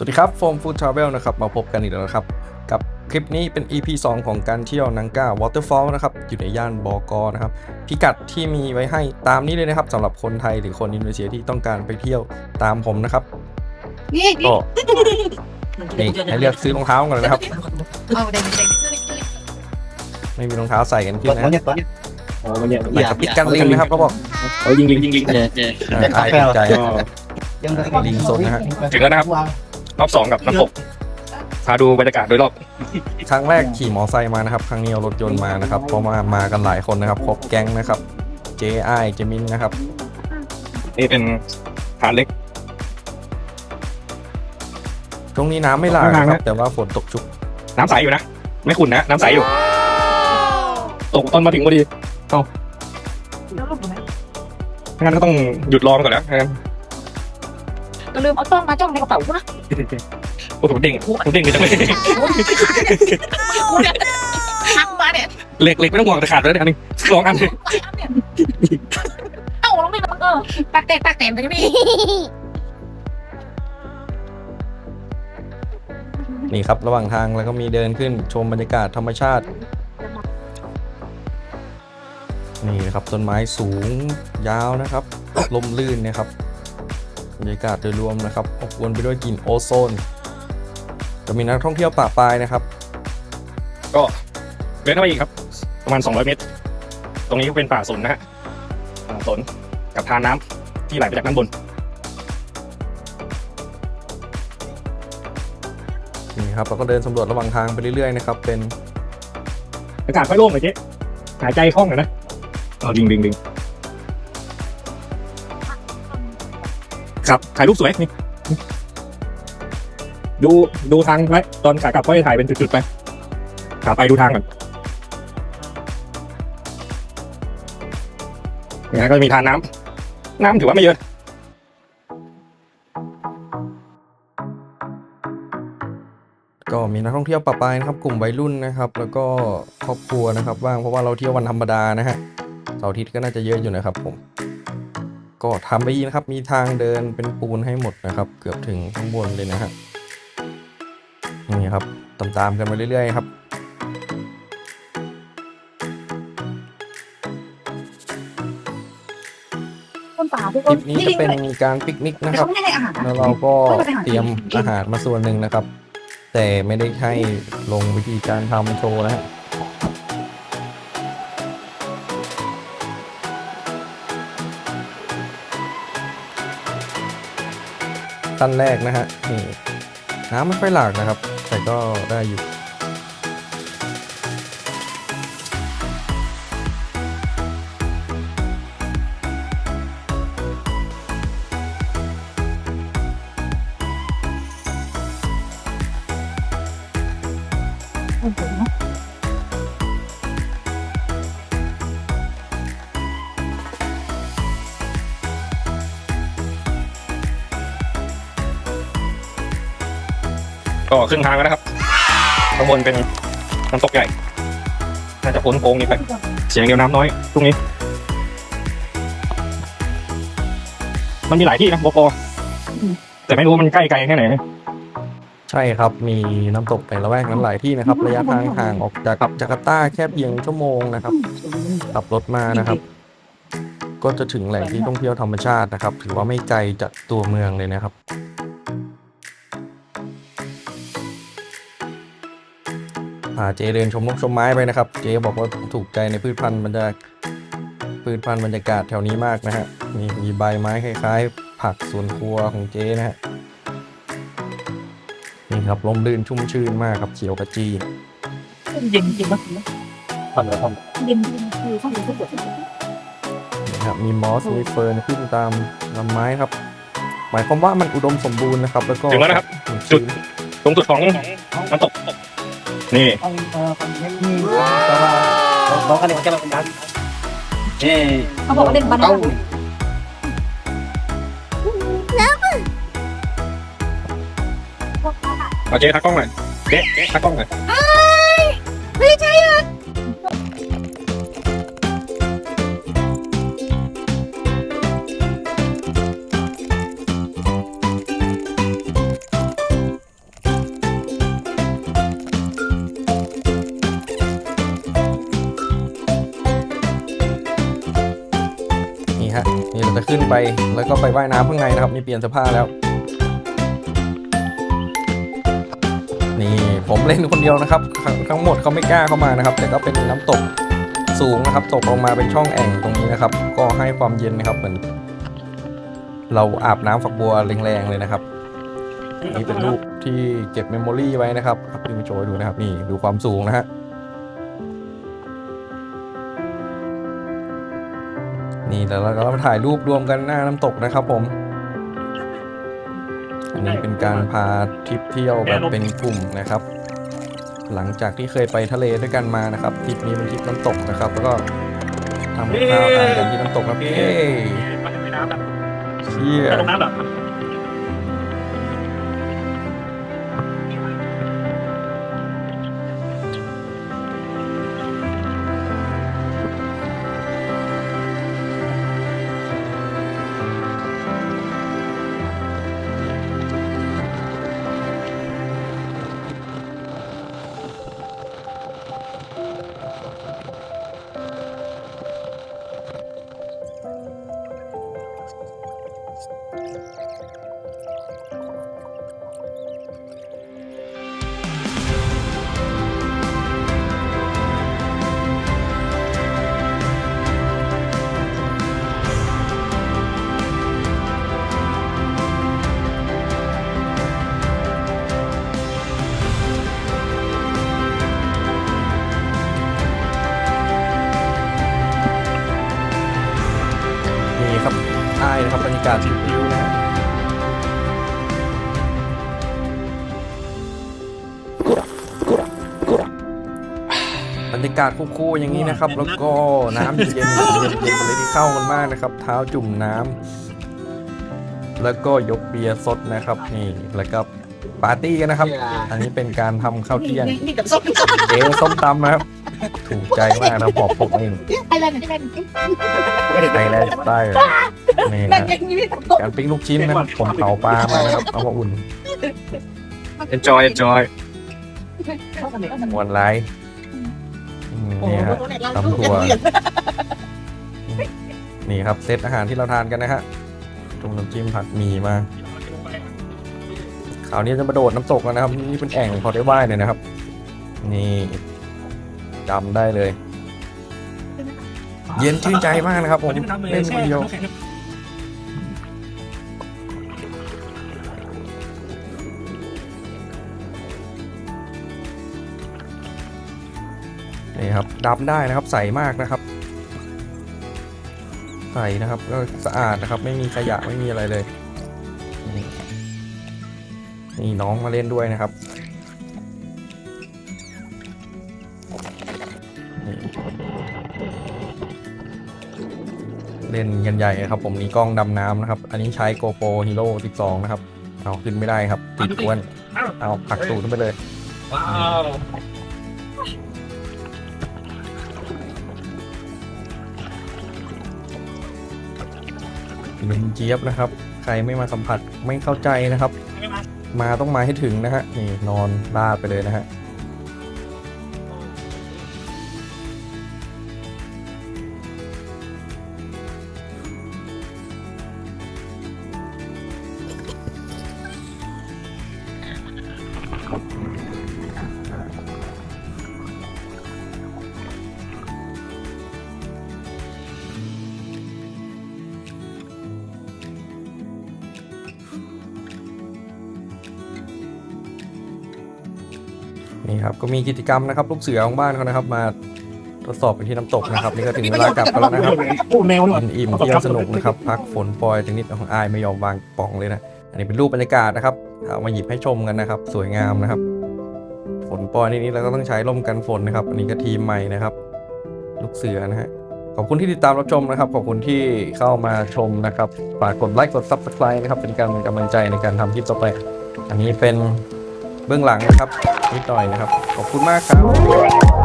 สวัสดีครับโฟมฟู้ดทราเวลนะครับมาพบกันอีกแล้วนะครับ กับคลิปนี้เป็น EP 2 ของการเที่ยวนังกาวอเตอร์ฟอลนะครับ อยู่ในย่านบอกอนะครับ พิกัดที่มีไว้ให้ตามนี้เลยนะครับสำหรับคนไทยหรือคนอินโดนีเซียที่ต้องการไปเที่ยวตามผมนะครับนี่ก็นี่ให้เลือกซื้อรองเท้าก่อนนะครับ เอาเด็กเด็กไม่มีรองเท้าใส่กันขึ้นนะตัวเนี้ยตัวเนี้ยโอ้มันเนี่ยไหนกับปิดกันลิงนะครับเขาบอกเขายิงลิงยิงลิงเนี่ยเนี่ยอ่าอายติดใจยังลิงสนนะฮะถึงแล้วนะครับ รอบสองกับน้ำตกพาดูบรรยากาศโดยรอบ ครั้งแรกขี่มอไซค์มานะครับ ครั้งนี้เอารถยนต์มานะครับ เพราะมามากันหลายคนนะครับ ครบแก๊งนะครับเจไอเจมินนะครับ นี่เป็นหาดเล็กช่วงนี้น้ำไม่หลากไม่หลากนะครับนะแต่ว่าฝนตกชุก น้ำใสอยู่นะ ไม่ขุ่นนะ น้ำใสอยู่ ตกตอนมาถึงพอดีถ้างั้นก็ต้องหยุดรอมันก่อนแล้วถ้างั้น ก็ลืมเอาต้องมาจ้องในกระเป๋ากูนะโอ้โหเด้งโอ้โหเด้งเลยจังเลยกูเนี่ยทักมาเนี่ยเหล็กเหล็กไม่ต้องห่วงแต่ขาดแล้วเนี่ยอันนี้ลองอันหนึ่งเอ้าแล้วไม่เออปากแตกปากแตกไปพี่นี่ครับระหว่างทางแล้วก็มีเดินขึ้นชมบรรยากาศธรรมชาติ นี่นะครับต้นไม้สูงยาวนะครับ ลมลื่นนะครับ บรรยากาศโดยรวมนะครับอบอวลไปด้วยกลิ่นโอโซน จะมีนักท่องเที่ยวป่าปลายนะครับ ก็เดินเข้าไปอีกครับ ประมาณ 200 เมตร ตรงนี้ก็เป็นป่าสนนะฮะป่าสนกับทานน้ำที่ไหลไปจากด้านบนนี่ครับเราก็เดินสำรวจระหว่างทางไปเรื่อยๆนะครับ เป็นอากาศค่อยโล่งหน่อยเจ๊หายใจคล่องหน่อยนะเอาดิงดิงดิง ครับถ่ายรูปสวยนี่ดูดูทางไว้ตอนขากลับก็จะถ่ายเป็นจุดๆไปขาไปดูทางก่อนนี่ฮะก็จะมีทานน้ำน้ำถือว่าไม่เยอะก็มีนักท่องเที่ยวป่าปายนะครับ กลุ่มวัยรุ่นนะครับ แล้วก็ครอบครัวนะครับว่างเพราะว่าเราเที่ยววันธรรมดานะฮะเสาร์อาทิตย์ก็น่าจะเยอะอยู่นะครับผม ก็ทำไปอีกนะครับ มีทางเดินเป็นปูนให้หมดนะครับ เกือบถึงข้างบนเลยนะฮะนี่ครับตามๆกันมาเรื่อย ๆ ครับคนป่าทุกคคลินปนี้จะเป็นการปิกนิกนะครับเขาไม่ได้ให้อาหารแล้วเราก็เตรียมอาหารมาส่วนหนึ่งนะครับ แต่ไม่ได้ให้ลงวิธีการทำโชว์นะฮะ ขั้นแรกนะฮะนี่น้ำไม่ค่อยหลากนะครับ แต่ก็ได้อยู่ ก็ครึ่งทางแล้วนะครับข้างบนเป็นน้ำตกใหญ่น่าจะพ้นโค้งนี้ไปเสียงเดียวน้ำน้อยตรงนี้ มันมีหลายที่นะบกแต่ไม่รู้มันใกล้ไกลแค่ไหนใช่ครับ มีน้ำตกในละแวกนั้นหลายที่นะครับ ระยะทางห่างออกจากจาการ์ตาแค่เพียงชั่วโมงนะครับ ขับรถมานะครับ ก็จะถึงแหล่งที่ท่องเที่ยวธรรมชาตินะครับ ถือว่าไม่ไกลจากตัวเมืองเลยนะครับ พาเจเดินชมนกชมไม้ไปนะครับ เจบอกว่าถูกใจในพืชพันธุ์บรรยากาศพืชพันธุ์บรรยากาศแถวนี้มากนะฮะมีมีใบไม้คล้ายๆ ผักสวนครัวของเจนะฮะนี่ครับลมลื่นชุ่มชื่นมากครับเขียวกระจีเย็นจริงปะทำแล้วทเย็นคือข้าวเหนียวสุกนะครับมีมอสมีเฟิร์นขึ้นตามลำไม้ครับ หมายความว่ามันอุดมสมบูรณ์นะครับ แล้วก็ถึงแล้วนะครับจุดำตรงจุดของน้ำตก นี่น้องกันเนี่ยจะมาเป็นการเอ๊ะเขาบอกว่าเล่นบานาเอ้าเอาเจ๊ทักกล้องหน่อยเจ๊เจ๊ทักกล้องหน่อยไม่ใช่ขึ้น ไปแล้วก็ไปว่ายน้ำข้างในนะครับนี่เปลี่ยนเสื้อผ้าแล้ว นี่ผมเล่นคนเดียวนะครับ ทั้งหมดเขาไม่กล้าเข้ามานะครับ แต่ก็เป็นน้ำตกสูงนะครับ ตกลงมาเป็นช่องแอ่งตรงนี้นะครับ ก็ให้ความเย็นนะครับเหมือนเราอาบน้ำฝักบัวแรงๆเลยนะครับ นี่เป็นรูปที่เก็บเมมโมรี่ไว้นะครับครับพี่มาโชว์ให้ดูนะครับ นี่ดูความสูงนะฮะ นี่แล้วเราก็มาถ่ายรูปรวมกันหน้าน้ำตกนะครับผม อันนี้เป็นการพาทริปเที่ยวแบบเป็นกลุ่มนะครับ หลังจากที่เคยไปทะเลด้วยกันมานะครับทริปนี้เป็นทริปน้ำตกนะครับ แล้วก็ทำกับข้าวทานกันที่น้ำตกครับเฮ้มันจะมีน้ำแบบเชี่ยตรงน้ำแบบนี่ ครับใต้นะครับบรรยากาศชิวๆนะฮะบรรยากาศคู่ๆอย่างนี้นะครับ แล้วก็น้ำเย็นๆเย็นๆเลยที่เข้ากันมากนะครับ เท้าจุ่มน้ำแล้วก็ยกเบียร์สดนะครับ นี่แล้วก็ปาร์ตี้กันนะครับ อันนี้เป็นการทำข้าวเที่ยงเจ๊ส้มตำนะครับ ถูกใจมากนะบอกผมเองอะไรแบบนี้ไทยแลนด์ใต้เลยนี่แบบนะอย่างนี้กับส้มการปิ้งลูกชิ้นนะครับผมเผาปลามานะครับเอามาอุ่นเอนจอยเอนจอยมวนไลท์อืมนี่ฮะ ตำถั่ว นี่ครับเซตอาหารที่เราทานกันนะฮะจุ่มน้ำจิ้มผัดหมี่มาคราวนี้จะมาโดดน้ำตกกันนะครับ นี่เป็นแอ่งพอได้ว่ายเลยนะครับ นี่ จำได้เลย เย็นชื่นใจมากนะครับผมเล่นคนเดียวนี่ครับดำได้นะครับใสมากนะครับ ใสนะครับก็สะอาดนะครับ ไม่มีขยะไม่มีอะไรเลย นี่นี่น้องมาเล่นด้วยนะครับ เล่นกันใหญ่ครับ ผมนี่กล้องดำน้ำนะครับ อันนี้ใช้ GoPro Hero 12 นะครับ เอาขึ้นไม่ได้ครับ ติดอ้วน เอาผลักตูดขึ้นไปเลย ว้าวลุงเจี๊ยบนะครับ ใครไม่มาสัมผัสไม่เข้าใจนะครับ มาต้องมาให้ถึงนะฮะนี่นอนลาดไปเลยนะฮะ นี่ครับก็มีกิจกรรมนะครับลูกเสือของบ้านเขานะครับ มาทดสอบไปที่น้ำตกนะครับ นี่ก็ถึงเวลากลับกันแล้วนะครับพูดแมวด้วยกินอิ่มเที่ยวสนุกนะครับ พักฝนปล่อยถึงนิดของอายไม่ยอมวางป่องเลยนะอันนี้เป็นรูปบรรยากาศนะครับเอามาหยิบให้ชมกันนะครับ สวยงามนะครับ ฝนปล่อยนิดๆแล้วก็ต้องใช้ร่มกันฝนนะครับ อันนี้ก็ทีมใหม่นะครับ ลูกเสือนะฮะขอบคุณที่ติดตามรับชมนะครับ ขอบคุณที่เข้ามาชมนะครับฝากกดไลค์กด subscribe นะครับเป็นการกำลังใจในการทำคลิปต่อไป อันนี้เป็น เบื้องหลังนะครับนิดหน่อยนะครับ ขอบคุณมากครับ